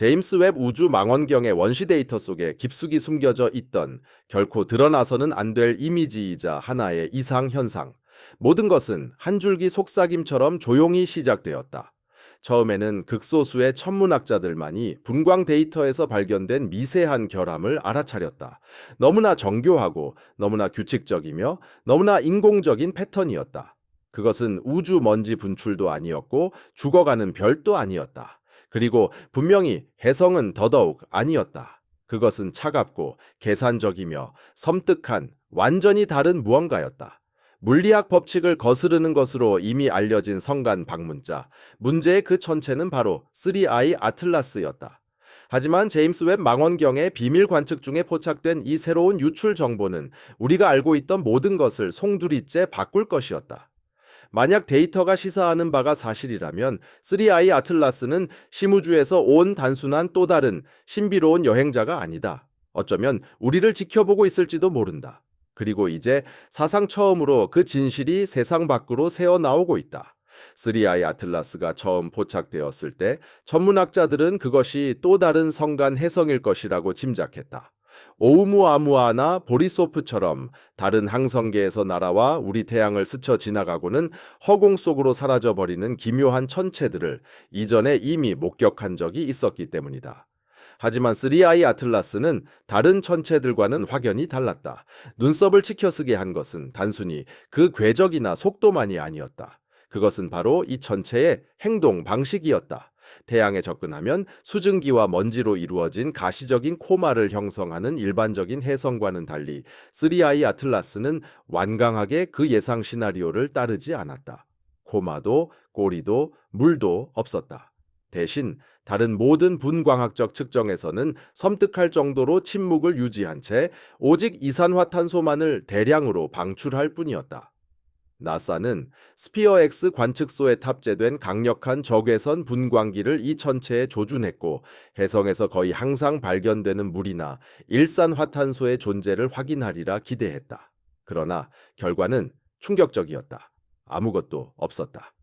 제임스 웹 우주 망원경의 원시 데이터 속에 깊숙이 숨겨져 있던 결코 드러나서는 안 될 이미지이자 하나의 이상 현상. 모든 것은 한 줄기 속삭임처럼 조용히 시작되었다. 처음에는 극소수의 천문학자들만이 분광 데이터에서 발견된 미세한 결함을 알아차렸다. 너무나 정교하고 너무나 규칙적이며 너무나 인공적인 패턴이었다. 그것은 우주 먼지 분출도 아니었고 죽어가는 별도 아니었다. 그리고 분명히 해성은 더더욱 아니었다. 그것은 차갑고 계산적이며 섬뜩한 완전히 다른 무언가였다. 물리학 법칙을 거스르는 것으로 이미 알려진 성간 방문자, 문제의 그 천체는 바로 3I 아틀라스였다. 하지만 제임스 웹 망원경의 비밀 관측 중에 포착된 이 새로운 유출 정보는 우리가 알고 있던 모든 것을 송두리째 바꿀 것이었다. 만약 데이터가 시사하는 바가 사실이라면 3I 아틀라스는 심우주에서 온 단순한 또 다른 신비로운 여행자가 아니다. 어쩌면 우리를 지켜보고 있을지도 모른다. 그리고 이제 사상 처음으로 그 진실이 세상 밖으로 새어 나오고 있다. 3I 아틀라스가 처음 포착되었을 때 천문학자들은 그것이 또 다른 성간 해성일 것이라고 짐작했다. 오우무아무아나 보리소프처럼 다른 항성계에서 날아와 우리 태양을 스쳐 지나가고는 허공 속으로 사라져 버리는 기묘한 천체들을 이전에 이미 목격한 적이 있었기 때문이다. 하지만 3I 아틀라스는 다른 천체들과는 확연히 달랐다. 눈썹을 치켜쓰게 한 것은 단순히 그 궤적이나 속도만이 아니었다. 그것은 바로 이 천체의 행동 방식이었다. 태양에 접근하면 수증기와 먼지로 이루어진 가시적인 코마를 형성하는 일반적인 해성과는 달리 3I 아틀라스는 완강하게 그 예상 시나리오를 따르지 않았다. 코마도 꼬리도 물도 없었다. 대신 다른 모든 분광학적 측정에서는 섬뜩할 정도로 침묵을 유지한 채 오직 이산화탄소만을 대량으로 방출할 뿐이었다. 나사는 스피어 X 관측소에 탑재된 강력한 적외선 분광기를 이 천체에 조준했고 해성에서 거의 항상 발견되는 물이나 일산화탄소의 존재를 확인하리라 기대했다. 그러나 결과는 충격적이었다. 아무것도 없었다.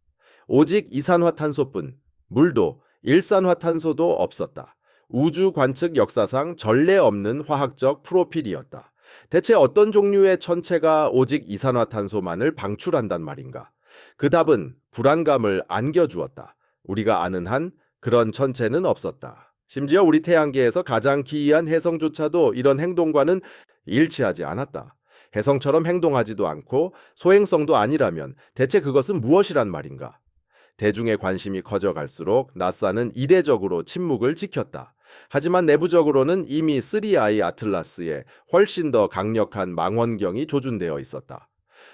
오직 이산화탄소뿐 물도 일산화탄소도 없었다. 우주 관측 역사상 전례 없는 화학적 프로필이었다. 대체 어떤 종류의 천체가 오직 이산화탄소만을 방출한단 말인가? 그 답은 불안감을 안겨주었다. 우리가 아는 한 그런 천체는 없었다. 심지어 우리 태양계에서 가장 기이한 해성조차도 이런 행동과는 일치하지 않았다. 해성처럼 행동하지도 않고 소행성도 아니라면 대체 그것은 무엇이란 말인가? 대중의 관심이 커져갈수록 나사는 이례적으로 침묵을 지켰다. 하지만 내부적으로는 이미 3I 아틀라스에 훨씬 더 강력한 망원경이 조준되어 있었다.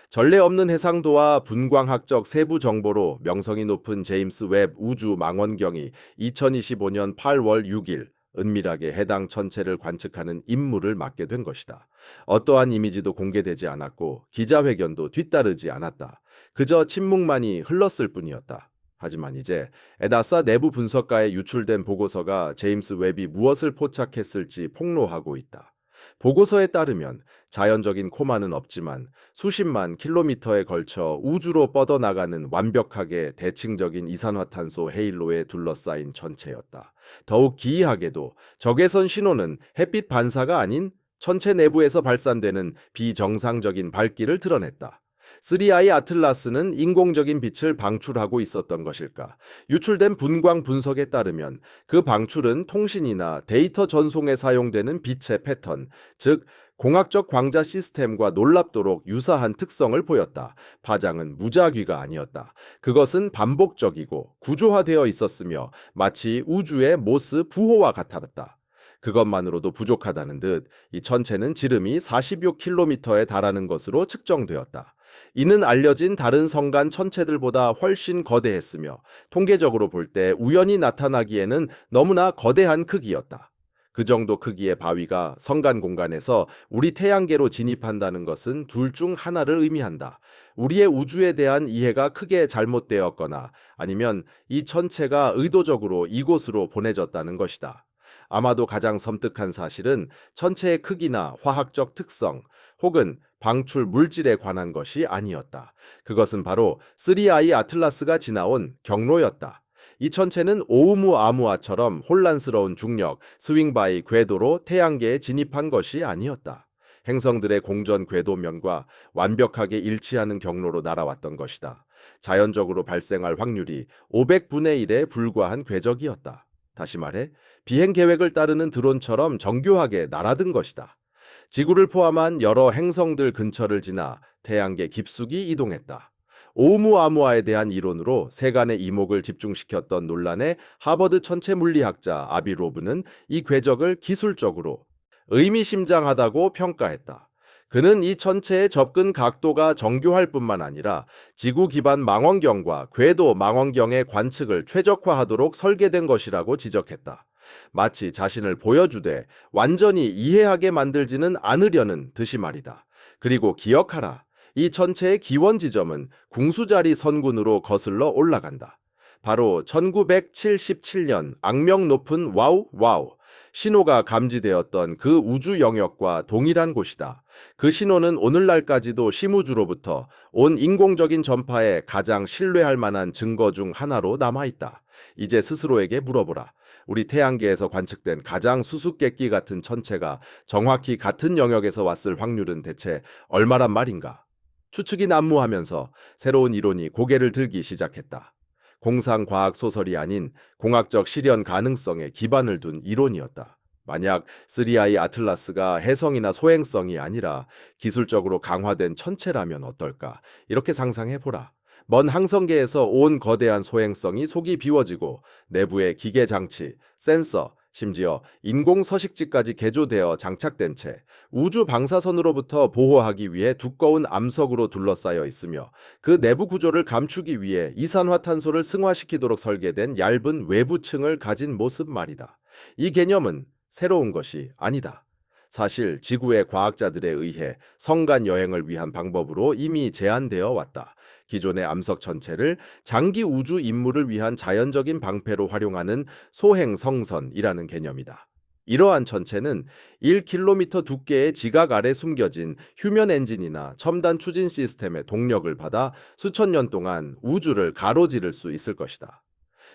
전례 없는 해상도와 분광학적 세부 정보로 명성이 높은 제임스 웹 우주 망원경이 2025년 8월 6일 은밀하게 해당 천체를 관측하는 임무를 맡게 된 것이다. 어떠한 이미지도 공개되지 않았고 기자회견도 뒤따르지 않았다. 그저 침묵만이 흘렀을 뿐이었다. 하지만 이제 에나사 내부 분석가에 유출된 보고서가 제임스 웹이 무엇을 포착했을지 폭로하고 있다. 보고서에 따르면 자연적인 코마는 없지만 수십만 킬로미터에 걸쳐 우주로 뻗어나가는 완벽하게 대칭적인 이산화탄소 헤일로에 둘러싸인 천체였다. 더욱 기이하게도 적외선 신호는 햇빛 반사가 아닌 천체 내부에서 발산되는 비정상적인 밝기를 드러냈다. 3I 아틀라스는 인공적인 빛을 방출하고 있었던 것일까? 유출된 분광 분석에 따르면 그 방출은 통신이나 데이터 전송에 사용되는 빛의 패턴, 즉 공학적 광자 시스템과 놀랍도록 유사한 특성을 보였다. 파장은 무작위가 아니었다. 그것은 반복적이고 구조화되어 있었으며 마치 우주의 모스 부호와 같았다. 그것만으로도 부족하다는 듯 이 천체는 지름이 46km에 달하는 것으로 측정되었다. 이는 알려진 다른 성간 천체들보다 훨씬 거대했으며 통계적으로 볼 때 우연히 나타나기에는 너무나 거대한 크기였다. 그 정도 크기의 바위가 성간 공간에서 우리 태양계로 진입한다는 것은 둘 중 하나를 의미한다. 우리의 우주에 대한 이해가 크게 잘못되었거나 아니면 이 천체가 의도적으로 이곳으로 보내졌다는 것이다. 아마도 가장 섬뜩한 사실은 천체의 크기나 화학적 특성 혹은 방출 물질에 관한 것이 아니었다. 그것은 바로 3I 아틀라스가 지나온 경로였다. 이 천체는 오우무 아무아처럼 혼란스러운 중력, 스윙바이 궤도로 태양계에 진입한 것이 아니었다. 행성들의 공전 궤도면과 완벽하게 일치하는 경로로 날아왔던 것이다. 자연적으로 발생할 확률이 500분의 1에 불과한 궤적이었다. 다시 말해, 비행 계획을 따르는 드론처럼 정교하게 날아든 것이다. 지구를 포함한 여러 행성들 근처를 지나 태양계 깊숙이 이동했다. 오umu아무아에 대한 이론으로 세간의 이목을 집중시켰던 논란의 하버드 천체 물리학자 아비 로브는 이 궤적을 기술적으로 의미심장하다고 평가했다. 그는 이 천체의 접근 각도가 정교할 뿐만 아니라 지구 기반 망원경과 궤도 망원경의 관측을 최적화하도록 설계된 것이라고 지적했다. 마치 자신을 보여주되 완전히 이해하게 만들지는 않으려는 듯이 말이다. 그리고 기억하라. 이 천체의 기원 지점은 궁수자리 선군으로 거슬러 올라간다. 바로 1977년 악명 높은 와우 와우 신호가 감지되었던 그 우주 영역과 동일한 곳이다. 그 신호는 오늘날까지도 시무주로부터 온 인공적인 전파에 가장 신뢰할 만한 증거 중 하나로 남아 있다. 이제 스스로에게 물어보라. 우리 태양계에서 관측된 가장 수수께끼 같은 천체가 정확히 같은 영역에서 왔을 확률은 대체 얼마란 말인가? 추측이 난무하면서 새로운 이론이 고개를 들기 시작했다. 공상 과학 소설이 아닌 공학적 실현 가능성에 기반을 둔 이론이었다. 만약 3I 아틀라스가 해성이나 소행성이 아니라 기술적으로 강화된 천체라면 어떨까? 이렇게 상상해 보라. 먼 항성계에서 온 거대한 소행성이 속이 비워지고 내부에 기계 장치, 센서, 심지어 인공 서식지까지 개조되어 장착된 채 우주 방사선으로부터 보호하기 위해 두꺼운 암석으로 둘러싸여 있으며 그 내부 구조를 감추기 위해 이산화탄소를 승화시키도록 설계된 얇은 외부층을 가진 모습 말이다. 이 개념은 새로운 것이 아니다. 사실 지구의 과학자들에 의해 성간 여행을 위한 방법으로 이미 제한되어 왔다. 기존의 암석 전체를 장기 우주 임무를 위한 자연적인 방패로 활용하는 소행 성선이라는 개념이다. 이러한 전체는 1km 두께의 지각 아래 숨겨진 휴면 엔진이나 첨단 추진 시스템의 동력을 받아 수천 년 동안 우주를 가로지를 수 있을 것이다.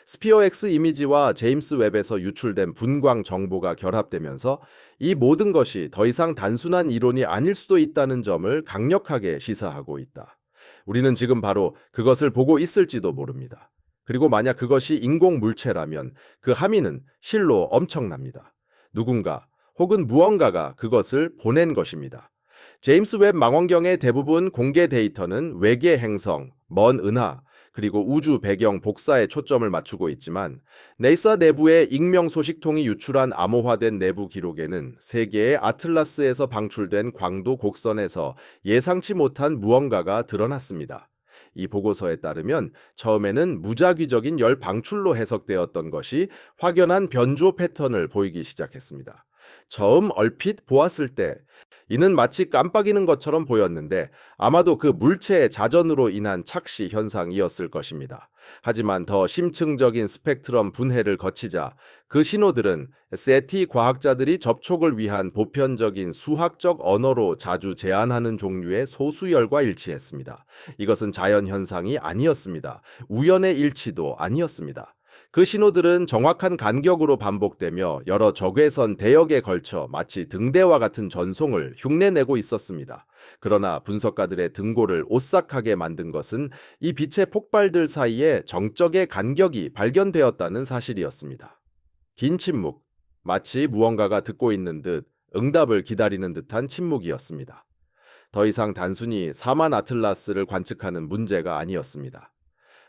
스피어X 이미지와 제임스 웹에서 유출된 분광 정보가 결합되면서 이 모든 것이 더 이상 단순한 이론이 아닐 수도 있다는 점을 강력하게 시사하고 있다. 우리는 지금 바로 그것을 보고 있을지도 모릅니다. 그리고 만약 그것이 인공 물체라면 그 함의는 실로 엄청납니다. 누군가 혹은 무언가가 그것을 보낸 것입니다. 제임스 웹 망원경의 대부분 공개 데이터는 외계 행성, 먼 은하, 그리고 우주 배경 복사에 초점을 맞추고 있지만 네이사 내부의 익명 소식통이 유출한 암호화된 내부 기록에는 세계의 아틀라스에서 방출된 광도 곡선에서 예상치 못한 무언가가 드러났습니다. 이 보고서에 따르면 처음에는 무작위적인 열 방출로 해석되었던 것이 확연한 변조 패턴을 보이기 시작했습니다. 처음 얼핏 보았을 때 이는 마치 깜빡이는 것처럼 보였는데 아마도 그 물체의 자전으로 인한 착시 현상이었을 것입니다. 하지만 더 심층적인 스펙트럼 분해를 거치자 그 신호들은 세티 과학자들이 접촉을 위한 보편적인 수학적 언어로 자주 제안하는 종류의 소수열과 일치했습니다. 이것은 자연 현상이 아니었습니다. 우연의 일치도 아니었습니다. 그 신호들은 정확한 간격으로 반복되며 여러 적외선 대역에 걸쳐 마치 등대와 같은 전송을 흉내내고 있었습니다. 그러나 분석가들의 등고를 오싹하게 만든 것은 이 빛의 폭발들 사이에 정적의 간격이 발견되었다는 사실이었습니다. 긴 침묵, 마치 무언가가 듣고 있는 듯 응답을 기다리는 듯한 침묵이었습니다. 더 이상 단순히 사만 아틀라스를 관측하는 문제가 아니었습니다.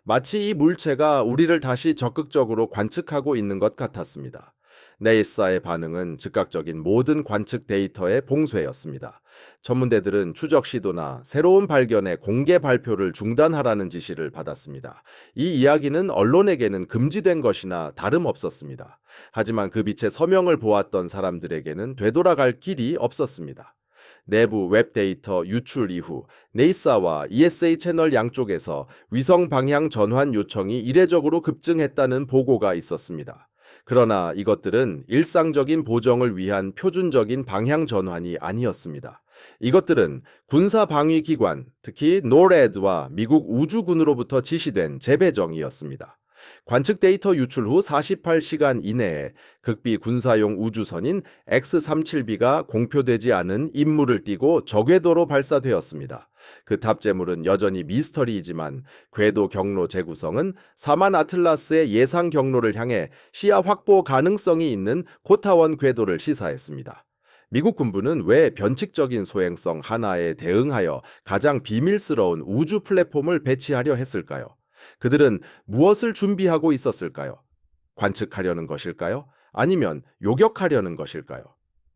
마치 이 물체가 우리를 다시 적극적으로 관측하고 있는 것 같았습니다. 네이사의 반응은 즉각적인 모든 관측 데이터의 봉쇄였습니다. 전문대들은 추적 시도나 새로운 발견의 공개 발표를 중단하라는 지시를 받았습니다. 이 이야기는 언론에게는 금지된 것이나 다름없었습니다. 하지만 그 빛의 서명을 보았던 사람들에게는 되돌아갈 길이 없었습니다. 내부 웹 데이터 유출 이후 네이사와 ESA 채널 양쪽에서 위성 방향 전환 요청이 이례적으로 급증했다는 보고가 있었습니다. 그러나 이것들은 일상적인 보정을 위한 표준적인 방향 전환이 아니었습니다. 이것들은 군사 방위 기관, 특히 노레드와 미국 우주군으로부터 지시된 재배정이었습니다. 관측 데이터 유출 후 48시간 이내에 극비 군사용 우주선인 X-37B가 공표되지 않은 임무를 띠고 저궤도로 발사되었습니다. 그 탑재물은 여전히 미스터리이지만 궤도 경로 재구성은 사만 아틀라스의 예상 경로를 향해 시야 확보 가능성이 있는 코타원 궤도를 시사했습니다. 미국 군부는 왜 변칙적인 소행성 하나에 대응하여 가장 비밀스러운 우주 플랫폼을 배치하려 했을까요? 그들은 무엇을 준비하고 있었을까요? 관측하려는 것일까요? 아니면 요격하려는 것일까요?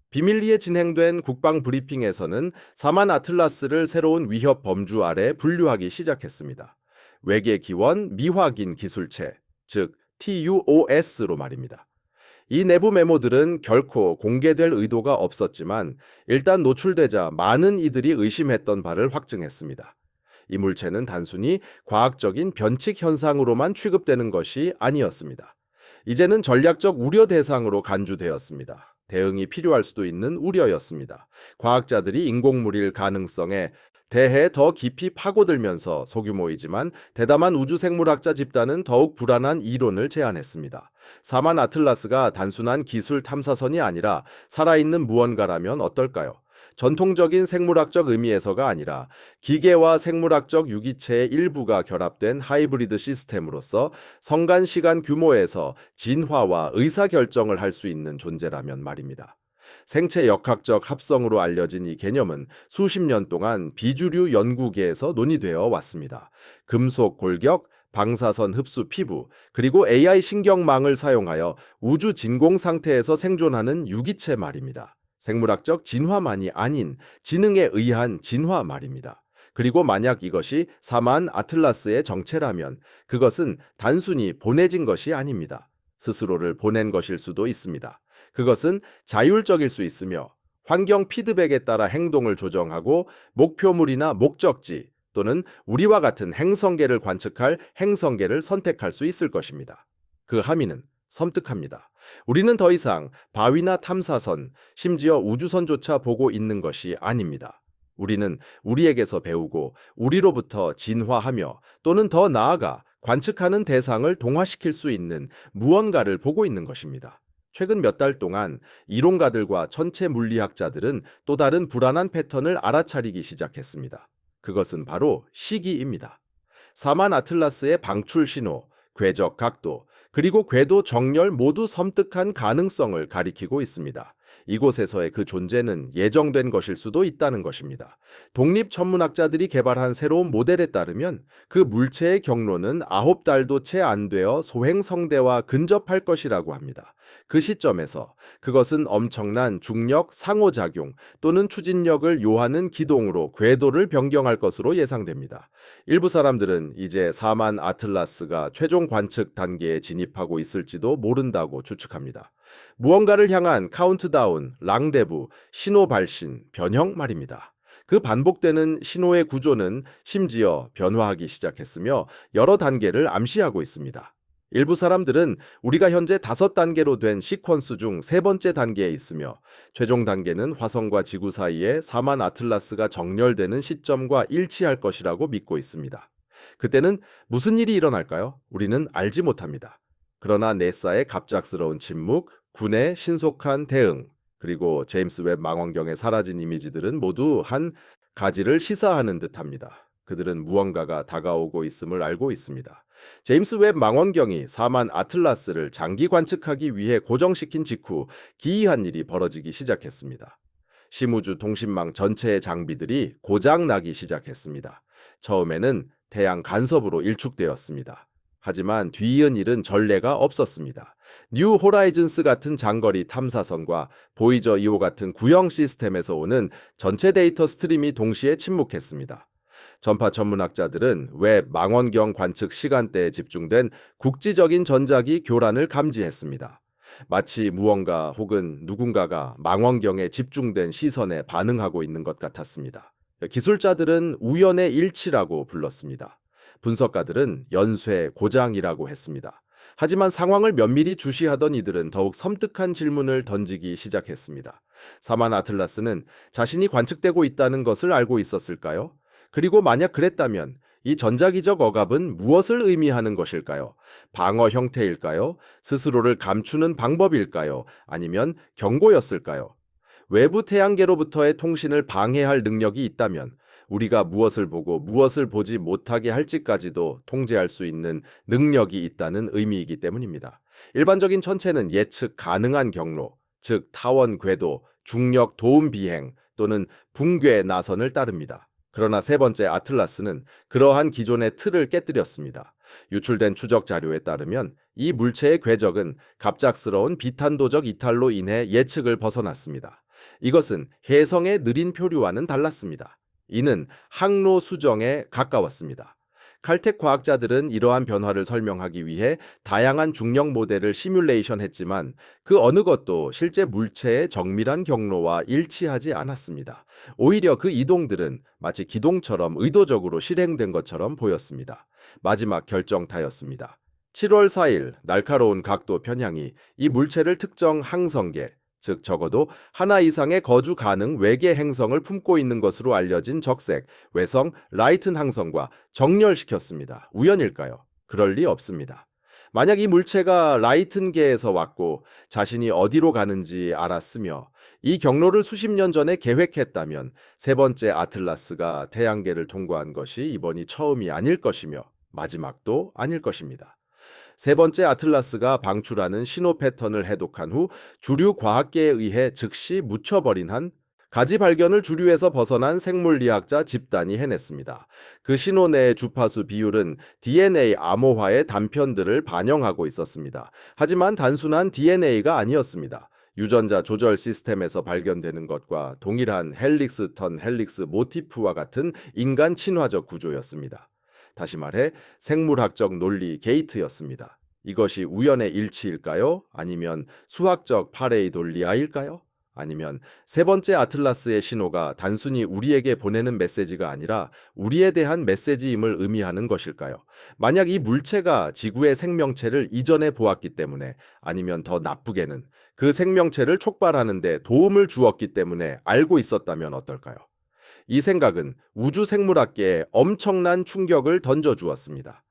비밀리에 진행된 국방 브리핑에서는 사만 아틀라스를 새로운 위협 범주 아래 분류하기 시작했습니다. 외계 기원 미확인 기술체, 즉 TUOS로 말입니다. 이 내부 메모들은 결코 공개될 의도가 없었지만 일단 노출되자 많은 이들이 의심했던 바를 확증했습니다. 이 물체는 단순히 과학적인 변칙 현상으로만 취급되는 것이 아니었습니다. 이제는 전략적 우려 대상으로 간주되었습니다. 대응이 필요할 수도 있는 우려였습니다. 과학자들이 인공물일 가능성에 대해 더 깊이 파고들면서 소규모이지만 대담한 우주생물학자 집단은 더욱 불안한 이론을 제안했습니다. 사만 아틀라스가 단순한 기술 탐사선이 아니라 살아있는 무언가라면 어떨까요? 전통적인 생물학적 의미에서가 아니라 기계와 생물학적 유기체의 일부가 결합된 하이브리드 시스템으로서 성간 시간 규모에서 진화와 의사결정을 할 수 있는 존재라면 말입니다. 생체 역학적 합성으로 알려진 이 개념은 수십 년 동안 비주류 연구계에서 논의되어 왔습니다. 금속 골격, 방사선 흡수 피부, 그리고 AI 신경망을 사용하여 우주 진공 상태에서 생존하는 유기체 말입니다. 생물학적 진화만이 아닌 지능에 의한 진화 말입니다. 그리고 만약 이것이 사만 아틀라스의 정체라면 그것은 단순히 보내진 것이 아닙니다. 스스로를 보낸 것일 수도 있습니다. 그것은 자율적일 수 있으며 환경 피드백에 따라 행동을 조정하고 목표물이나 목적지 또는 우리와 같은 행성계를 관측할 행성계를 선택할 수 있을 것입니다. 그 함의는 섬뜩합니다. 우리는 더 이상 바위나 탐사선, 심지어 우주선조차 보고 있는 것이 아닙니다. 우리는 우리에게서 배우고 우리로부터 진화하며 또는 더 나아가 관측하는 대상을 동화시킬 수 있는 무언가를 보고 있는 것입니다. 최근 몇 달 동안 이론가들과 천체 물리학자들은 또 다른 불안한 패턴을 알아차리기 시작했습니다. 그것은 바로 시기입니다. 사만 아틀라스의 방출 신호, 궤적 각도, 그리고 궤도 정렬 모두 섬뜩한 가능성을 가리키고 있습니다. 이곳에서의 그 존재는 예정된 것일 수도 있다는 것입니다. 독립 천문학자들이 개발한 새로운 모델에 따르면 그 물체의 경로는 아홉 달도 채 안 되어 소행성대와 근접할 것이라고 합니다. 그 시점에서 그것은 엄청난 중력 상호작용 또는 추진력을 요하는 기동으로 궤도를 변경할 것으로 예상됩니다. 일부 사람들은 이제 사만 아틀라스가 최종 관측 단계에 진입하고 있을지도 모른다고 추측합니다. 무언가를 향한 카운트다운, 랑데부, 신호 발신, 변형 말입니다. 그 반복되는 신호의 구조는 심지어 변화하기 시작했으며 여러 단계를 암시하고 있습니다. 일부 사람들은 우리가 현재 다섯 단계로 된 시퀀스 중 세 번째 단계에 있으며 최종 단계는 화성과 지구 사이에 사만 아틀라스가 정렬되는 시점과 일치할 것이라고 믿고 있습니다. 그때는 무슨 일이 일어날까요? 우리는 알지 못합니다. 그러나 네사의 갑작스러운 침묵, 군의 신속한 대응, 그리고 제임스 웹 망원경에 사라진 이미지들은 모두 한 가지를 시사하는 듯합니다. 그들은 무언가가 다가오고 있음을 알고 있습니다. 제임스 웹 망원경이 사만 아틀라스를 장기 관측하기 위해 고정시킨 직후 기이한 일이 벌어지기 시작했습니다. 시무주 통신망 전체의 장비들이 고장 나기 시작했습니다. 처음에는 태양 간섭으로 일축되었습니다. 하지만 뒤이은 일은 전례가 없었습니다. 뉴 호라이즌스 같은 장거리 탐사선과 보이저 2호 같은 구형 시스템에서 오는 전체 데이터 스트림이 동시에 침묵했습니다. 전파 전문학자들은 웹 망원경 관측 시간대에 집중된 국지적인 전자기 교란을 감지했습니다. 마치 무언가 혹은 누군가가 망원경에 집중된 시선에 반응하고 있는 것 같았습니다. 기술자들은 우연의 일치라고 불렀습니다. 분석가들은 연쇄 고장이라고 했습니다. 하지만 상황을 면밀히 주시하던 이들은 더욱 섬뜩한 질문을 던지기 시작했습니다. 사만 아틀라스는 자신이 관측되고 있다는 것을 알고 있었을까요? 그리고 만약 그랬다면 이 전자기적 억압은 무엇을 의미하는 것일까요? 방어 형태일까요? 스스로를 감추는 방법일까요? 아니면 경고였을까요? 외부 태양계로부터의 통신을 방해할 능력이 있다면 우리가 무엇을 보고 무엇을 보지 못하게 할지까지도 통제할 수 있는 능력이 있다는 의미이기 때문입니다. 일반적인 천체는 예측 가능한 경로, 즉 타원 궤도, 중력 도움 비행 또는 붕괴 나선을 따릅니다. 그러나 세 번째 아틀라스는 그러한 기존의 틀을 깨뜨렸습니다. 유출된 추적 자료에 따르면 이 물체의 궤적은 갑작스러운 비탄도적 이탈로 인해 예측을 벗어났습니다. 이것은 혜성의 느린 표류와는 달랐습니다. 이는 항로 수정에 가까웠습니다. 칼텍 과학자들은 이러한 변화를 설명하기 위해 다양한 중력 모델을 시뮬레이션 했지만 그 어느 것도 실제 물체의 정밀한 경로와 일치하지 않았습니다. 오히려 그 이동들은 마치 기동처럼 의도적으로 실행된 것처럼 보였습니다. 마지막 결정타였습니다. 7월 4일 날카로운 각도 편향이 이 물체를 특정 항성계, 즉 적어도 하나 이상의 거주 가능 외계 행성을 품고 있는 것으로 알려진 적색, 외성, 라이튼 항성과 정렬시켰습니다. 우연일까요? 그럴 리 없습니다. 만약 이 물체가 라이튼계에서 왔고 자신이 어디로 가는지 알았으며 이 경로를 수십 년 전에 계획했다면 세 번째 아틀라스가 태양계를 통과한 것이 이번이 처음이 아닐 것이며 마지막도 아닐 것입니다. 세 번째 아틀라스가 방출하는 신호 패턴을 해독한 후 주류 과학계에 의해 즉시 묻혀버린 한 가지 발견을 주류에서 벗어난 생물리학자 집단이 해냈습니다. 그 신호 내의 주파수 비율은 DNA 암호화의 단편들을 반영하고 있었습니다. 하지만 단순한 DNA가 아니었습니다. 유전자 조절 시스템에서 발견되는 것과 동일한 헬릭스 턴 헬릭스 모티프와 같은 인간 친화적 구조였습니다. 다시 말해 생물학적 논리 게이트였습니다. 이것이 우연의 일치일까요? 아니면 수학적 파레이돌리아일까요? 아니면 세 번째 아틀라스의 신호가 단순히 우리에게 보내는 메시지가 아니라 우리에 대한 메시지임을 의미하는 것일까요? 만약 이 물체가 지구의 생명체를 이전에 보았기 때문에 아니면 더 나쁘게는 그 생명체를 촉발하는데 도움을 주었기 때문에 알고 있었다면 어떨까요? 이 생각은 우주 생물학계에 엄청난 충격을 던져주었습니다.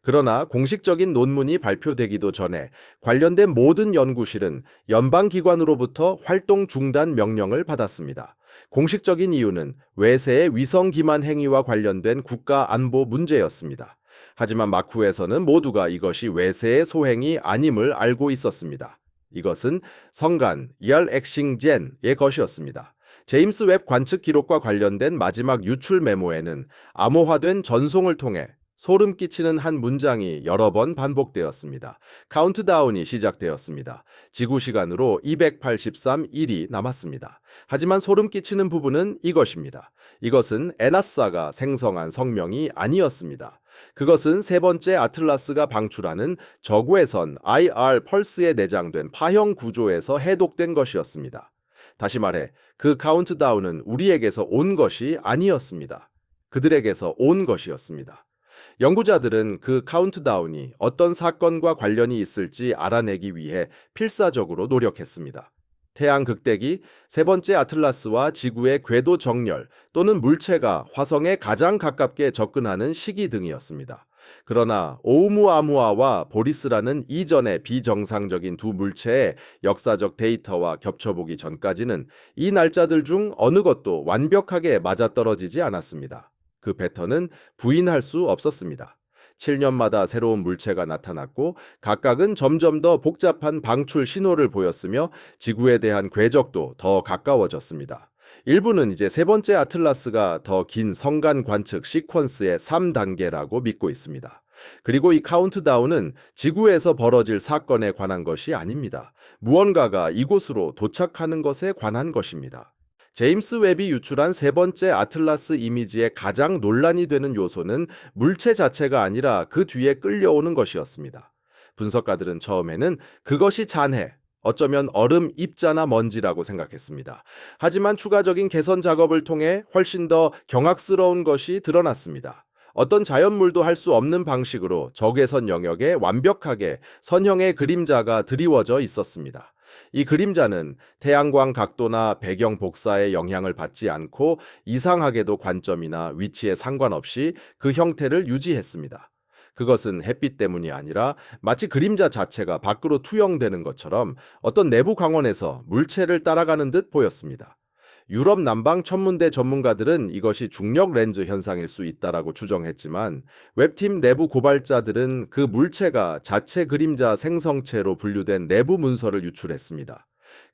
그러나 공식적인 논문이 발표되기도 전에 관련된 모든 연구실은 연방기관으로부터 활동 중단 명령을 받았습니다. 공식적인 이유는 외세의 위성 기만 행위와 관련된 국가 안보 문제였습니다. 하지만 마쿠에서는 모두가 이것이 외세의 소행이 아님을 알고 있었습니다. 이것은 성간 이알 엑싱젠의 것이었습니다. 제임스 웹 관측 기록과 관련된 마지막 유출 메모에는 암호화된 전송을 통해 소름 끼치는 한 문장이 여러 번 반복되었습니다. 카운트다운이 시작되었습니다. 지구 시간으로 283일이 남았습니다. 하지만 소름 끼치는 부분은 이것입니다. 이것은 에나사가 생성한 성명이 아니었습니다. 그것은 세 번째 아틀라스가 방출하는 저구의 선 IR 펄스에 내장된 파형 구조에서 해독된 것이었습니다. 다시 말해 그 카운트다운은 우리에게서 온 것이 아니었습니다. 그들에게서 온 것이었습니다. 연구자들은 그 카운트다운이 어떤 사건과 관련이 있을지 알아내기 위해 필사적으로 노력했습니다. 태양 극대기, 세 번째 아틀라스와 지구의 궤도 정렬 또는 물체가 화성에 가장 가깝게 접근하는 시기 등이었습니다. 그러나 오우무아무아와 보리스라는 이전의 비정상적인 두 물체의 역사적 데이터와 겹쳐보기 전까지는 이 날짜들 중 어느 것도 완벽하게 맞아떨어지지 않았습니다. 그 패턴은 부인할 수 없었습니다. 7년마다 새로운 물체가 나타났고 각각은 점점 더 복잡한 방출 신호를 보였으며 지구에 대한 궤적도 더 가까워졌습니다. 일부는 이제 세 번째 아틀라스가 더 긴 성간 관측 시퀀스의 3단계라고 믿고 있습니다. 그리고 이 카운트다운은 지구에서 벌어질 사건에 관한 것이 아닙니다. 무언가가 이곳으로 도착하는 것에 관한 것입니다. 제임스 웹이 유출한 세 번째 아틀라스 이미지의 가장 논란이 되는 요소는 물체 자체가 아니라 그 뒤에 끌려오는 것이었습니다. 분석가들은 처음에는 그것이 잔해, 어쩌면 얼음 입자나 먼지라고 생각했습니다. 하지만 추가적인 개선 작업을 통해 훨씬 더 경악스러운 것이 드러났습니다. 어떤 자연물도 할 수 없는 방식으로 적외선 영역에 완벽하게 선형의 그림자가 드리워져 있었습니다. 이 그림자는 태양광 각도나 배경 복사의 영향을 받지 않고 이상하게도 관점이나 위치에 상관없이 그 형태를 유지했습니다. 그것은 햇빛 때문이 아니라 마치 그림자 자체가 밖으로 투영되는 것처럼 어떤 내부 광원에서 물체를 따라가는 듯 보였습니다. 유럽 남방 천문대 전문가들은 이것이 중력 렌즈 현상일 수 있다라고 추정했지만 웹팀 내부 고발자들은 그 물체가 자체 그림자 생성체로 분류된 내부 문서를 유출했습니다.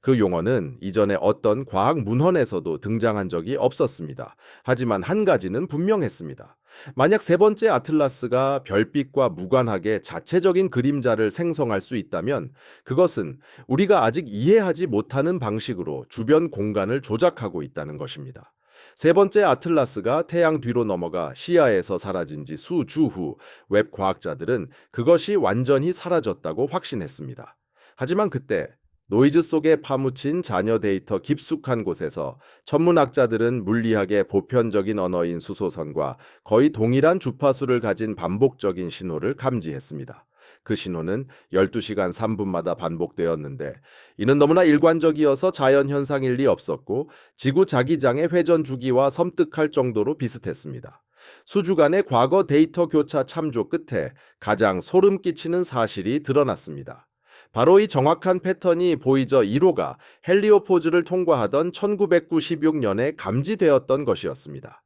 그 용어는 이전에 어떤 과학 문헌에서도 등장한 적이 없었습니다. 하지만 한 가지는 분명했습니다. 만약 세 번째 아틀라스가 별빛과 무관하게 자체적인 그림자를 생성할 수 있다면 그것은 우리가 아직 이해하지 못하는 방식으로 주변 공간을 조작하고 있다는 것입니다. 세 번째 아틀라스가 태양 뒤로 넘어가 시야에서 사라진 지 수주 후 웹 과학자들은 그것이 완전히 사라졌다고 확신했습니다. 하지만 그때 노이즈 속에 파묻힌 자녀 데이터 깊숙한 곳에서 천문학자들은 물리학의 보편적인 언어인 수소선과 거의 동일한 주파수를 가진 반복적인 신호를 감지했습니다. 그 신호는 12시간 3분마다 반복되었는데 이는 너무나 일관적이어서 자연 현상일 리 없었고 지구 자기장의 회전 주기와 섬뜩할 정도로 비슷했습니다. 수주간의 과거 데이터 교차 참조 끝에 가장 소름 끼치는 사실이 드러났습니다. 바로 이 정확한 패턴이 보이저 1호가 헬리오포즈를 통과하던 1996년에 감지되었던 것이었습니다.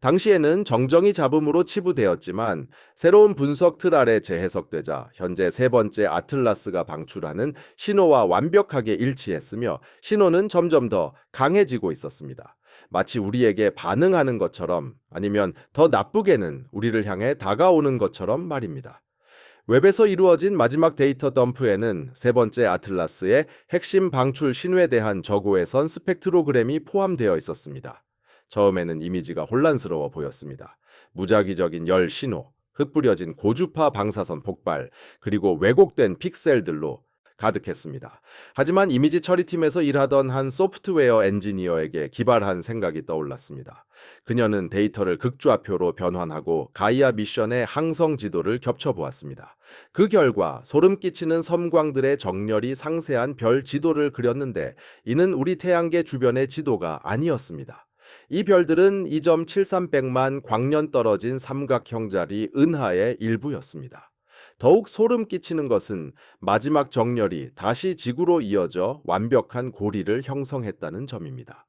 당시에는 정정이 잡음으로 치부되었지만 새로운 분석 틀 아래 재해석되자 현재 세 번째 아틀라스가 방출하는 신호와 완벽하게 일치했으며 신호는 점점 더 강해지고 있었습니다. 마치 우리에게 반응하는 것처럼 아니면 더 나쁘게는 우리를 향해 다가오는 것처럼 말입니다. 웹에서 이루어진 마지막 데이터 덤프에는 세 번째 아틀라스의 핵심 방출 신호에 대한 저고에선 스펙트로그램이 포함되어 있었습니다. 처음에는 이미지가 혼란스러워 보였습니다. 무작위적인 열 신호, 흩뿌려진 고주파 방사선 폭발, 그리고 왜곡된 픽셀들로 가득했습니다. 하지만 이미지 처리팀에서 일하던 한 소프트웨어 엔지니어에게 기발한 생각이 떠올랐습니다. 그녀는 데이터를 극좌표로 변환하고 가이아 미션의 항성 지도를 겹쳐보았습니다. 그 결과 소름 끼치는 섬광들의 정렬이 상세한 별 지도를 그렸는데 이는 우리 태양계 주변의 지도가 아니었습니다. 이 별들은 2.7300만 광년 떨어진 삼각형 자리 은하의 일부였습니다. 더욱 소름 끼치는 것은 마지막 정렬이 다시 지구로 이어져 완벽한 고리를 형성했다는 점입니다.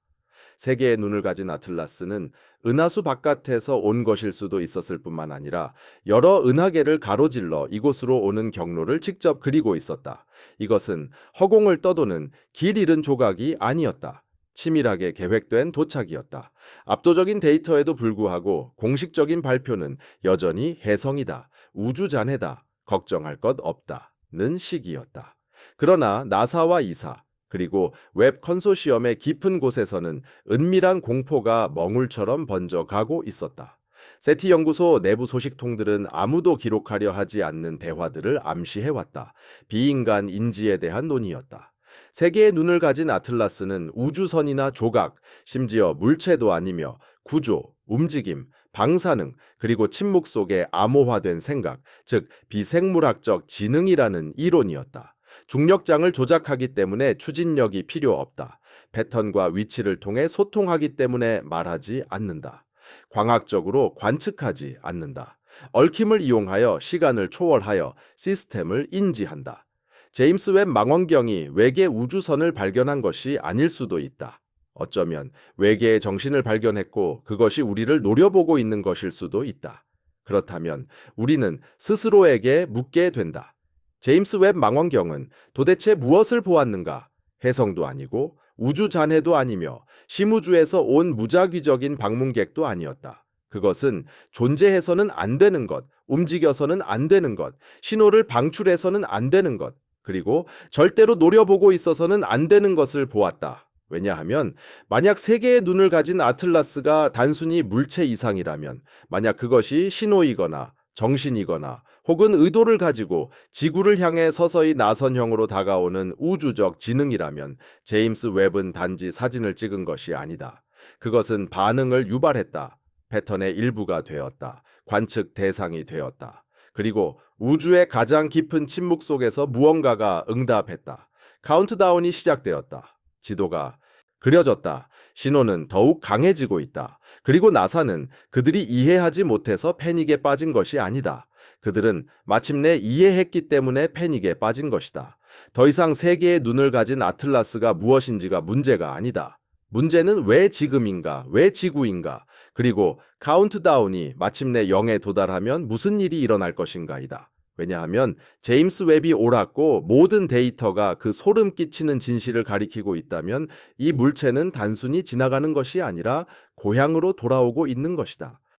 세 개의 눈을 가진 아틀라스는 은하수 바깥에서 온 것일 수도 있었을 뿐만 아니라 여러 은하계를 가로질러 이곳으로 오는 경로를 직접 그리고 있었다. 이것은 허공을 떠도는 길 잃은 조각이 아니었다. 치밀하게 계획된 도착이었다. 압도적인 데이터에도 불구하고 공식적인 발표는 여전히 해성이다, 우주 잔해다, 걱정할 것 없다는 시기였다. 그러나 나사와 이사, 그리고 웹 컨소시엄의 깊은 곳에서는 은밀한 공포가 멍울처럼 번져가고 있었다. 세티 연구소 내부 소식통들은 아무도 기록하려 하지 않는 대화들을 암시해왔다. 비인간 인지에 대한 논의였다. 세계의 눈을 가진 아틀라스는 우주선이나 조각, 심지어 물체도 아니며 구조, 움직임, 방사능, 그리고 침묵 속에 암호화된 생각, 즉 비생물학적 지능이라는 이론이었다. 중력장을 조작하기 때문에 추진력이 필요 없다. 패턴과 위치를 통해 소통하기 때문에 말하지 않는다. 광학적으로 관측하지 않는다. 얽힘을 이용하여 시간을 초월하여 시스템을 인지한다. 제임스 웹 망원경이 외계 우주선을 발견한 것이 아닐 수도 있다. 어쩌면 외계의 정신을 발견했고 그것이 우리를 노려보고 있는 것일 수도 있다. 그렇다면 우리는 스스로에게 묻게 된다. 제임스 웹 망원경은 도대체 무엇을 보았는가? 해성도 아니고 우주 잔해도 아니며 심우주에서 온 무작위적인 방문객도 아니었다. 그것은 존재해서는 안 되는 것, 움직여서는 안 되는 것, 신호를 방출해서는 안 되는 것, 그리고 절대로 노려보고 있어서는 안 되는 것을 보았다. 왜냐하면 만약 세 개의 눈을 가진 아틀라스가 단순히 물체 이상이라면 만약 그것이 신호이거나 정신이거나 혹은 의도를 가지고 지구를 향해 서서히 나선형으로 다가오는 우주적 지능이라면 제임스 웹은 단지 사진을 찍은 것이 아니다. 그것은 반응을 유발했다. 패턴의 일부가 되었다. 관측 대상이 되었다. 그리고 우주의 가장 깊은 침묵 속에서 무언가가 응답했다. 카운트다운이 시작되었다. 지도가 그려졌다. 신호는 더욱 강해지고 있다. 그리고 나사는 그들이 이해하지 못해서 패닉에 빠진 것이 아니다. 그들은 마침내 이해했기 때문에 패닉에 빠진 것이다. 더 이상 세계의 눈을 가진 아틀라스가 무엇인지가 문제가 아니다. 문제는 왜 지금인가, 왜 지구인가, 그리고 카운트다운이 마침내 0에 도달하면 무슨 일이 일어날 것인가이다. 왜냐하면 제임스 웹이 옳았고 모든 데이터가 그 소름 끼치는 진실을 가리키고 있다면 이 물체는 단순히 지나가는 것이 아니라 고향으로 돌아오고 있는 것이다.